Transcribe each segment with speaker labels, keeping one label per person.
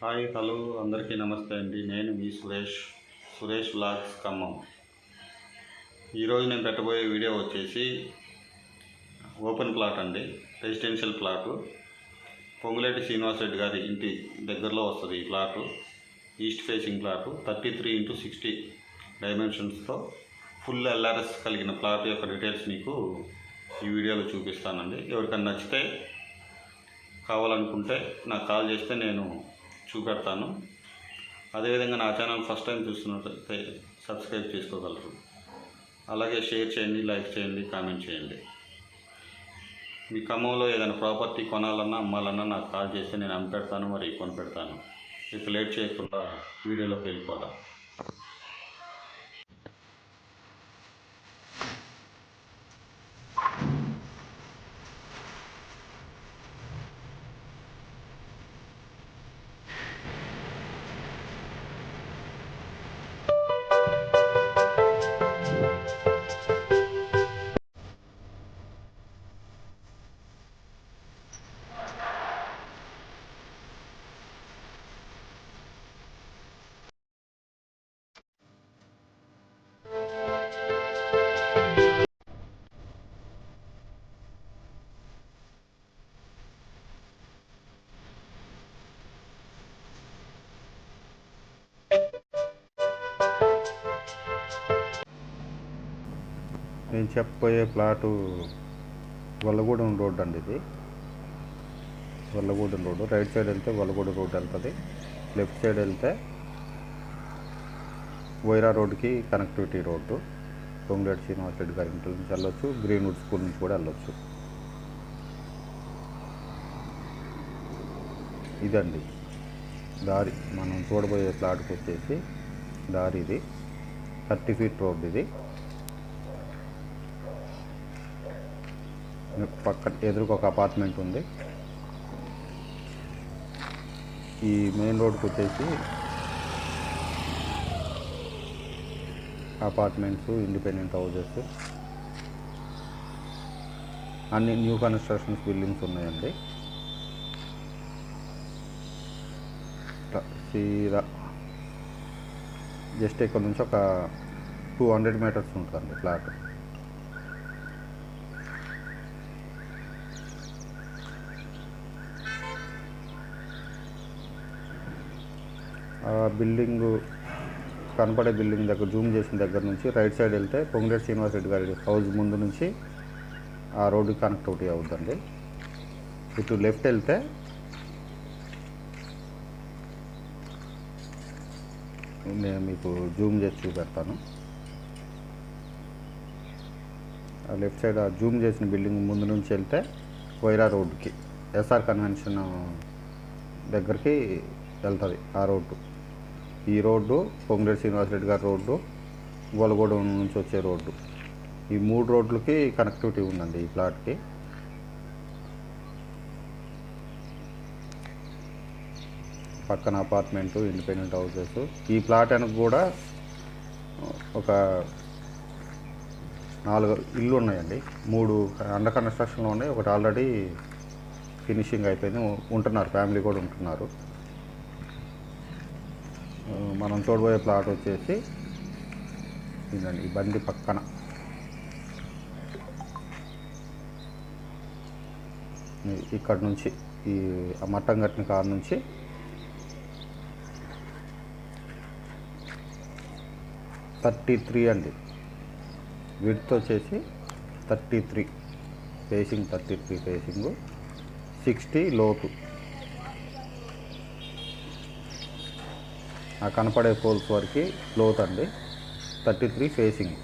Speaker 1: Hi hello అందరికీ నమస్తే అండి. నేను మీ సురేష్ సురేష్ వ్లాగ్స్ ఖమ్మం. ఈరోజు నేను పెట్టబోయే వీడియో వచ్చేసి ఓపెన్ ప్లాట్ అండి రెసిడెన్షియల్ ప్లాటు. పొంగులేటి శ్రీనివాస్ రెడ్డి గారి ఇంటి దగ్గరలో వస్తుంది ఈ plot east facing plot thirty three into sixty డైమెన్షన్స్తో full LRS కలిగిన ప్లాట్ యొక్క డీటెయిల్స్ మీకు ఈ వీడియోలో చూపిస్తానండి. ఎవరికైనా నచ్చితే కావాలనుకుంటే నాకు కాల్ చేస్తే నేను చూపెడతాను. అదేవిధంగా నా ఛానల్ ఫస్ట్ టైం చూస్తున్నట్లయితే సబ్స్క్రైబ్ చేసుకోగలరు. అలాగే షేర్ చేయండి లైక్ చేయండి కామెంట్ చేయండి. మీ ఖమ్మంలో ఏదైనా ప్రాపర్టీ కొనాలన్నా అమ్మాలన్నా నాకు కాల్ చేస్తే నేను అమ్మి పెడతాను మరి కొని పెడతాను ఇక లేట్ చేయకుండా వీడియోలోకి వెళ్ళిపోదాం.
Speaker 2: నేను చెప్పబోయే ప్లాటు వల్లగూడెం రోడ్ అండి ఇది. వల్లగూడెం రోడ్డు రైట్ సైడ్ వెళ్తే వల్లగూడెం రోడ్ వెళ్తుంది. లెఫ్ట్ సైడ్ వెళ్తే వైరా రోడ్కి కనెక్టివిటీ రోడ్డు. పొంగులేటి శ్రీనివాస్ రెడ్డి గారి ఇంటి నుంచి వెళ్ళొచ్చు. గ్రీన్వుడ్ స్కూల్ నుంచి కూడా వెళ్ళొచ్చు. ఇదండి. దారి. మనం చూడబోయే ప్లాట్కి వచ్చేసి దారి ఇది. థర్టీ ఫీట్ రోడ్ ఇది. పక్క ఎదురుకు ఒక అపార్ట్మెంట్ ఉంది. ఈ మెయిన్ రోడ్కి వచ్చేసి అపార్ట్మెంట్స్ ఇండిపెండెంట్ హౌజెస్ అన్ని న్యూ కన్స్ట్రక్షన్స్ బిల్డింగ్స్ ఉన్నాయండి. సీదా. జస్ట్ ఇక్కడ నుంచి ఒక టూ హండ్రెడ్ మీటర్స్ ఉంటుందండి ఫ్లాట్. బిల్డింగ్ కనపడే బిల్డింగ్ దగ్గర జూమ్ చేసిన దగ్గర నుంచి రైట్ సైడ్ వెళ్తే పొంగిరెడ్డి శ్రీనివాస్ రెడ్డి గారి హౌస్ ముందు నుంచి ఆ రోడ్డు కనెక్ట్ ఒకటి అవుతుందండి ఇటు లెఫ్ట్ వెళ్తే నేను మీకు జూమ్ చేసి చూపెడతాను. ఆ లెఫ్ట్ సైడ్ ఆ జూమ్ చేసిన బిల్డింగ్ ముందు నుంచి వెళ్తే వైరా రోడ్డుకి ఎస్ఆర్ కన్వెన్షన్ దగ్గరికి వెళ్తుంది ఆ రోడ్డు. ఈ రోడ్డు పొంగులేటి శ్రీనివాసరెడ్డి గారి రోడ్డు గొలగూడెం నుంచి వచ్చే రోడ్డు. ఈ మూడు రోడ్లకి కనెక్టివిటీ ఉందండి ఈ ప్లాట్కి పక్కన అపార్ట్మెంటు ఇండిపెండెంట్ హౌసెస్ ఈ ప్లాట్ వెనక కూడా ఒక నాలుగు ఇల్లు ఉన్నాయండి. మూడు అండర్ కన్స్ట్రక్షన్లో ఉన్నాయి ఒకటి ఆల్రెడీ ఫినిషింగ్ అయిపోయింది. ఉంటున్నారు ఫ్యామిలీ కూడా ఉంటున్నారు. మనం చూడబోయే ప్లాట్ వచ్చేసి ఇదండి ఈ బండి పక్కన. ఇక్కడ నుంచి ఈ మట్టం కట్టిన కారు నుంచి థర్టీ త్రీ అండి. విడ్త్ వచ్చేసి thirty three facing thirty three facing sixty లోతు. ఆ కనపడే పోల్స్ వరకు లోత్ అండి థర్టీ త్రీ ఫేసింగ్.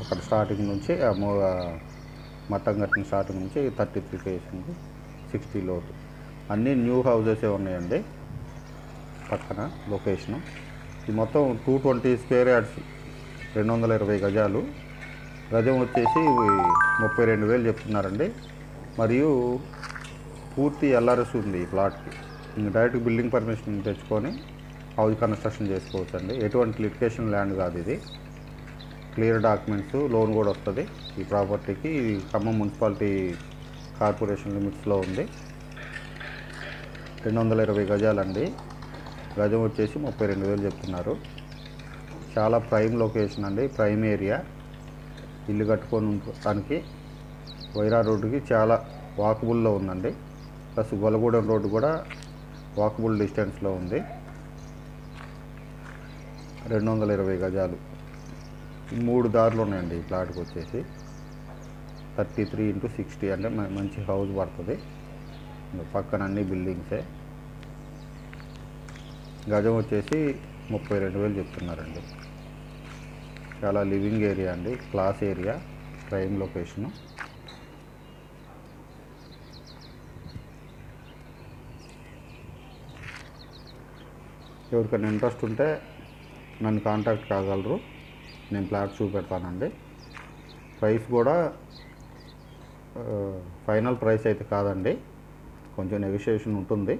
Speaker 2: అక్కడ స్టార్టింగ్ నుంచి ఆ మట్టం కట్టిన స్టార్టింగ్ నుంచి థర్టీ త్రీ ఫేసింగ్ సిక్స్టీ లోతు. అన్నీ న్యూ హౌజెస్ ఉన్నాయండి. పక్కన లొకేషను. ఇది మొత్తం టూ ట్వంటీ స్క్వేర్ యార్డ్స్ రెండు వందల ఇరవై గజాలు. గజం వచ్చేసి ముప్పై రెండు వేలు చెప్తున్నారండి. మరియు పూర్తి ఎల్ఆర్ఎస్ ఉంది ఈ ప్లాట్కి. డైరెక్ట్ బిల్డింగ్ పర్మిషన్ తెచ్చుకొని హౌస్ కన్స్ట్రక్షన్ చేసుకోవచ్చు అండి ఎటువంటి లిటికేషన్ ల్యాండ్ కాదు ఇది. క్లియర్ డాక్యుమెంట్స్ లోన్ కూడా వస్తుంది. ఈ ప్రాపర్టీకి ఖమ్మం మున్సిపాలిటీ కార్పొరేషన్ లిమిట్స్లో ఉంది. రెండు వందల ఇరవై గజాలండి. గజం వచ్చేసి ముప్పై రెండు వేలు చెప్తున్నారు. చాలా ప్రైమ్ లొకేషన్ అండి. Prime area. ఇల్లు కట్టుకొని ఉండటానికి వైరా రోడ్డుకి చాలా వాకబుల్లో ఉందండి. ప్లస్ గొలగూడెం రోడ్డు కూడా వాకబుల్ డిస్టెన్స్లో ఉంది. రెండు వందల ఇరవై గజాలు. మూడు దారులు ఉన్నాయండి ఈ ప్లాట్కి వచ్చేసి. థర్టీ త్రీ ఇంటూ సిక్స్టీ అంటే మంచి హౌస్ పడుతుంది. పక్కన అన్ని బిల్డింగ్సే. గజం వచ్చేసి ముప్పై రెండు వేలు చెప్తున్నారండి. చాలా లివింగ్ ఏరియా అండి. Class area prime location. ఎవరికైనా ఇంట్రెస్ట్ ఉంటే నన్ను కాంటాక్ట్ కాగలరు. నేను ప్లాట్ చూపెడతానండి. ప్రైస్ కూడా ఫైనల్ ప్రైస్ అయితే కాదండి. కొంచెం నెగోషియేషన్ ఉంటుంది.